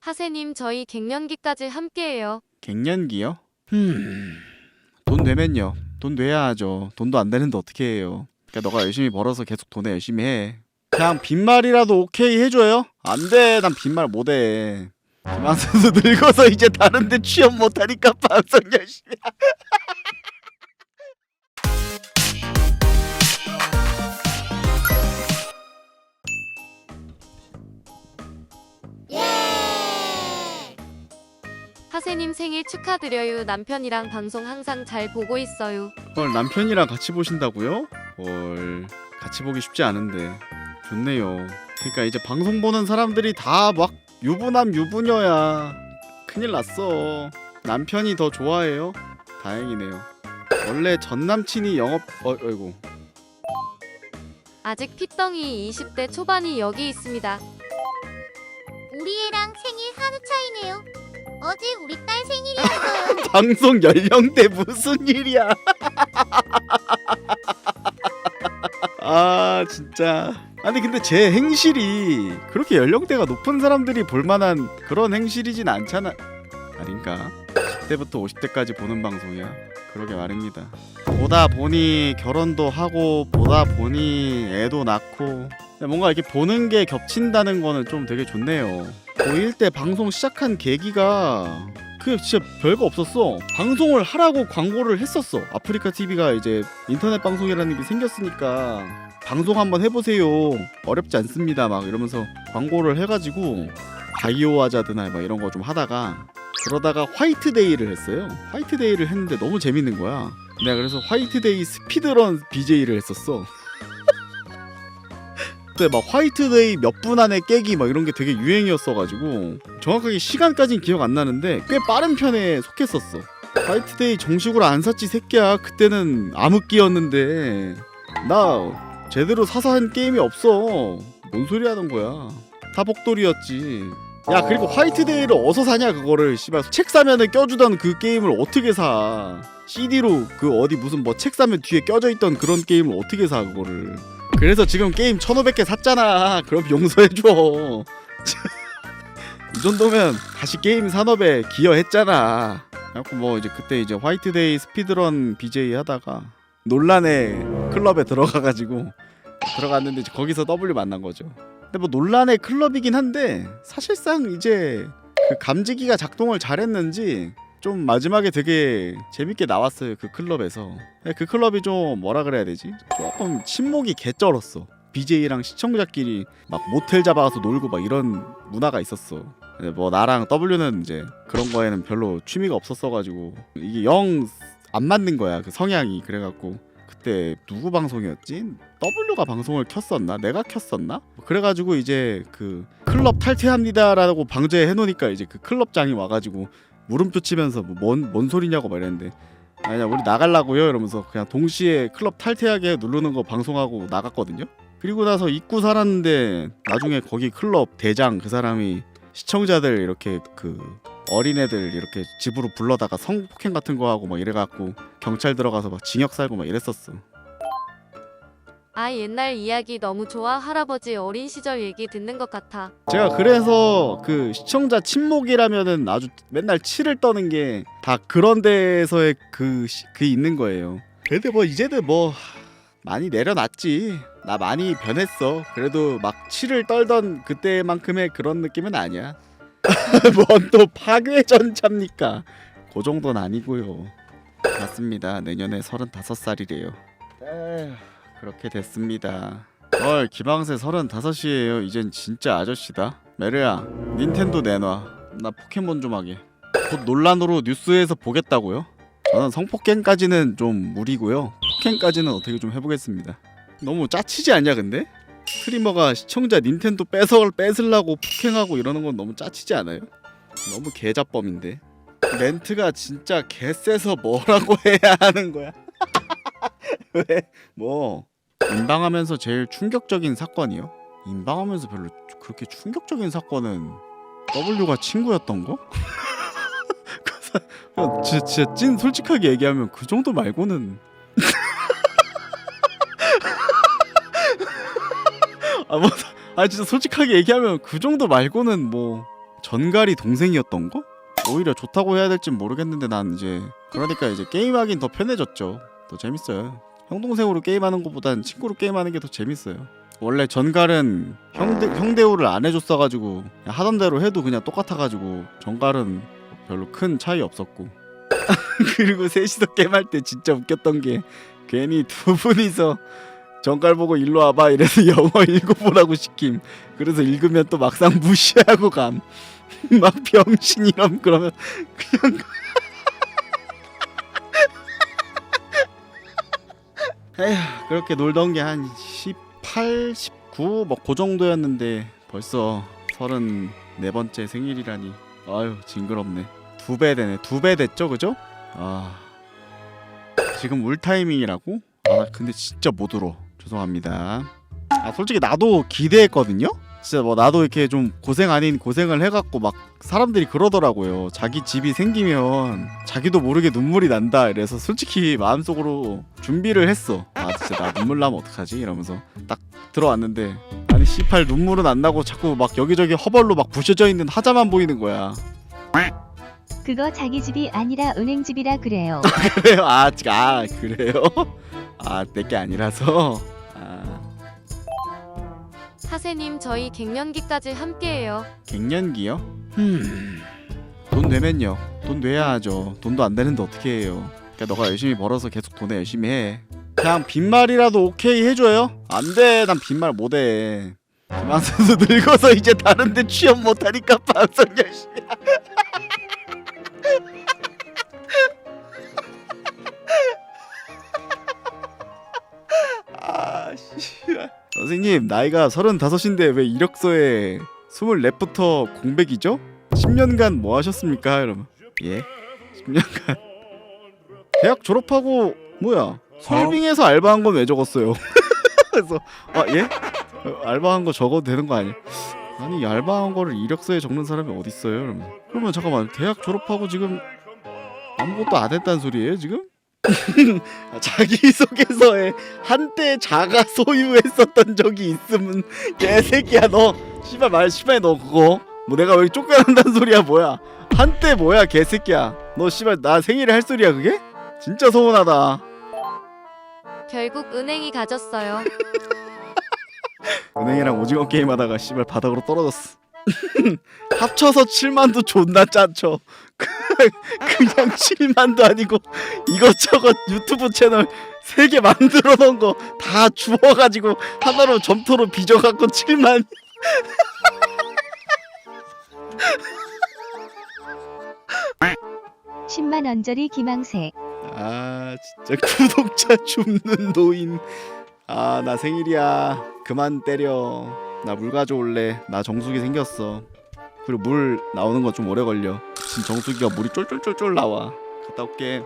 하세님 저희 갱년기까지 함께해요. 갱년기요? 흠. 돈 되면요. 돈 돼야 하죠. 돈도 안 되는데 어떻게 해요? 그러니까 너가 열심히 벌어서 계속 돈에 열심히 해. 그냥 빈말이라도 오케이 해줘요? 안 돼. 난 빈말 못 해. 김한 선수 늙어서 이제 다른데 취업 못하니까 방송 열심히. 하- 하세님 생일 축하드려요. 남편이랑 방송 항상 잘 보고 있어요. 헐 남편이랑 같이 보신다고요? 헐 같이 보기 쉽지 않은데 좋네요. 그러니까 이제 방송 보는 사람들이 다 막 유부남 유부녀야. 큰일 났어. 남편이 더 좋아해요? 다행이네요. 원래 전 남친이 영업 어 어이구 아직 핏덩이 20대 초반이 여기 있습니다. 우리 애랑 생일 하루 차이네요. 어제 우리 딸 생일이었어요. 방송 연령대 무슨 일이야? 아 진짜. 아니 근데 제 행실이 그렇게 연령대가 높은 사람들이 볼만한 그런 행실이진 않잖아. 아닌가? 10대부터 50대까지 보는 방송이야. 그러게 말입니다. 보다 보니 결혼도 하고 보다 보니 애도 낳고. 뭔가 이렇게 보는 게 겹친다는 거는 좀 되게 좋네요 고1 때 방송 시작한 계기가 그 진짜 별거 없었어. 방송을 하라고 광고를 했었어. 아프리카 TV가 이제 인터넷 방송이라는 게 생겼으니까 방송 한번 해보세요. 어렵지 않습니다. 막 이러면서 광고를 해가지고 바이오 하자드나 막 이런 거 좀 하다가 그러다가 화이트데이를 했어요. 화이트데이를 했는데 너무 재밌는 거야. 내가 그래서 화이트데이 스피드런 BJ를 했었어. 그때 막 화이트데이 몇 분 안에 깨기 막 이런 게 되게 유행이었어가지고 정확하게 시간까진 기억 안 나는데 꽤 빠른 편에 속했었어. 화이트데이 정식으로 안 샀지 새끼야. 그때는 암흑기였는데 나 제대로 사서 한 게임이 없어. 뭔 소리 하는 거야? 다 복돌이었지. 야 그리고 화이트데이를 어디서 사냐 그거를 씨발 책 사면은 껴주던 그 게임을 어떻게 사? CD로 그 어디 무슨 뭐 책 사면 뒤에 껴져 있던 그런 게임을 어떻게 사 그거를? 그래서 지금 게임 1500개 샀잖아. 그럼 용서해줘. 이 정도면 다시 게임 산업에 기여했잖아. 그래갖고 뭐 이제 그때 이제 화이트데이 스피드런 BJ 하다가 논란의 클럽에 들어가가지고 들어갔는데 거기서 W 만난 거죠. 근데 뭐 논란의 클럽이긴 한데 사실상 이제 그 감지기가 작동을 잘했는지 좀 마지막에 되게 재밌게 나왔어요 그 클럽에서. 근데 그 클럽이 좀 뭐라 그래야 되지? 조금 친목이 개쩔었어. BJ랑 시청자끼리 막 모텔 잡아가서 놀고 막 이런 문화가 있었어. 근데 뭐 나랑 W는 이제 그런 거에는 별로 취미가 없었어가지고 이게 영 안 맞는 거야 그 성향이. 그래갖고 그때 누구 방송이었지? W가 방송을 켰었나? 내가 켰었나? 그래가지고 이제 그 클럽 탈퇴합니다라고 방제해 놓으니까 이제 그 클럽장이 와가지고 물음표 치면서 뭐 뭔 뭔 소리냐고 말했는데 아니야 우리 나갈라고요 이러면서 그냥 동시에 클럽 탈퇴하게 누르는 거 방송하고 나갔거든요. 그리고 나서 잊고 살았는데 나중에 거기 클럽 대장 그 사람이 시청자들 이렇게 그 어린애들 이렇게 집으로 불러다가 성폭행 같은 거 하고 막 이래갖고 경찰 들어가서 막 징역 살고 막 이랬었어. 아 옛날 이야기 너무 좋아 할아버지 어린 시절 얘기 듣는 것 같아. 제가 그래서 그 시청자 침묵이라면은 아주 맨날 치를 떠는 게 다 그런 데에서의 그, 시- 그 있는 거예요. 근데 뭐 이제는 뭐 많이 내려놨지. 나 많이 변했어. 그래도 막 치를 떨던 그때만큼의 그런 느낌은 아니야. 뭔 또 파괴 전차입니까? 그 정도는 아니고요. 맞습니다. 내년에 35살이래요. 에휴, 그렇게 됐습니다. 헐 기방새 35이에요 이젠 진짜 아저씨다 메르야 닌텐도 내놔 나 포켓몬 좀 하게 곧 논란으로 뉴스에서 보겠다고요? 저는 성폭행까지는 좀 무리고요 폭행까지는 어떻게 좀 해보겠습니다 너무 짜치지 않냐 근데? 스트리머가 시청자 닌텐도 뺏어 뺏으려고 폭행하고 이러는 건 너무 짜치지 않아요? 너무 개잡범인데 멘트가 진짜 개쎄서 뭐라고 해야 하는 거야 왜? 뭐 인방하면서 제일 충격적인 사건이요? 인방하면서 별로 그렇게 충격적인 사건은 W가 친구였던 거? 진짜, 진짜 찐 솔직하게 얘기하면 그 정도 말고는 아 뭐 아 진짜 솔직하게 얘기하면 그 정도 말고는 뭐 전갈이 동생이었던 거? 오히려 좋다고 해야 될진 모르겠는데 난 이제 그러니까 이제 게임하긴 더 편해졌죠. 더 재밌어요. 형 동생으로 게임하는 것보단 친구로 게임하는 게 더 재밌어요. 원래 전갈은 형대 형대우를 안 해줬어가지고 하던 대로 해도 그냥 똑같아가지고 전갈은 별로 큰 차이 없었고 그리고 셋이서 게임할 때 진짜 웃겼던 게 괜히 두 분이서 전갈 보고 일로 와봐. 이래서 영어 읽어보라고 시킴. 그래서 읽으면 또 막상 무시하고 감. 막 병신 이럼 그러면 그냥 에휴 그렇게 놀던 게 한 18, 19 뭐 그 정도였는데 벌써 34번째 생일이라니. 아유 징그럽네. 두 배 되네. 두 배 됐죠 그죠? 아. 지금 울 타이밍이라고? 아 근데 진짜 못 울어 죄송합니다 아 솔직히 나도 기대했거든요 진짜 뭐 나도 이렇게 좀 고생 아닌 고생을 해갖고 막 사람들이 그러더라고요 자기 집이 생기면 자기도 모르게 눈물이 난다 이래서 솔직히 마음속으로 준비를 했어 아 진짜 나 눈물 나면 어떡하지 이러면서 딱 들어왔는데 아니 씨팔 눈물은 안 나고 자꾸 막 여기저기 허벌로 막 부셔져 있는 하자만 보이는 거야 그거 자기 집이 아니라 은행 집이라 그래요. 그래요? 아, 지- 아 그래요? 아 내게 아니라서 아 하세님 저희 갱년기까지 함께해요. 갱년기요? 음. 돈 내면요. 돈 내야 하죠. 돈도 안 되는데 어떻게 해요? 그러니까 너가 열심히 벌어서 계속 돈에 열심히 해. 그냥 빈말이라도 오케이 해줘요? 안 돼. 난 빈말 못 해. 김한선수 늙어서 이제 다른데 취업 못하니까 방송 열심히. 아 선생님 나이가 35인데 왜 이력서에 24부터 공백이죠? 10년간 뭐 하셨습니까? 이러면 예? 10년간 대학 졸업하고 뭐야 설빙에서 알바한 건 왜 적었어요? 그래서 아 예? 어, 알바한 거 적어도 되는 거 아니야? 아니 알바한 거를 이력서에 적는 사람이 어디 있어요? 그러면 그러면 잠깐만 대학 졸업하고 지금 아무것도 안 했다는 소리예요 지금? 아, 자기소개서에 한때 자가 소유했었던 적이 있으면 개새끼야 너. 씨발 말 씨발 너 그거. 뭐 내가 왜 쫓겨난다는 소리야 뭐야. 한때 뭐야 개새끼야. 너 씨발 나 생일에 할 소리야 그게? 진짜 서운하다. 결국 은행이 가졌어요. 은행이랑 오징어 게임 하다가 씨발 바닥으로 떨어졌어 합쳐서 7만도 존나 짜쳐. 그냥 7만도 아니고 이것저것 유튜브 채널 3개 만들어 놓은 거 다 주워가지고 하나로 점토로 빚어갖고 7만. 10만 원짜리 기망새. 아 진짜 구독자 줍는 노인. 아 나 생일이야. 그만 때려 나 물 가져올래. 나 정수기 생겼어. 그리고 물 나오는 거좀 오래 걸려. 지금 정수기가 물이 쫄쫄쫄쫄 나와. 갔다 올게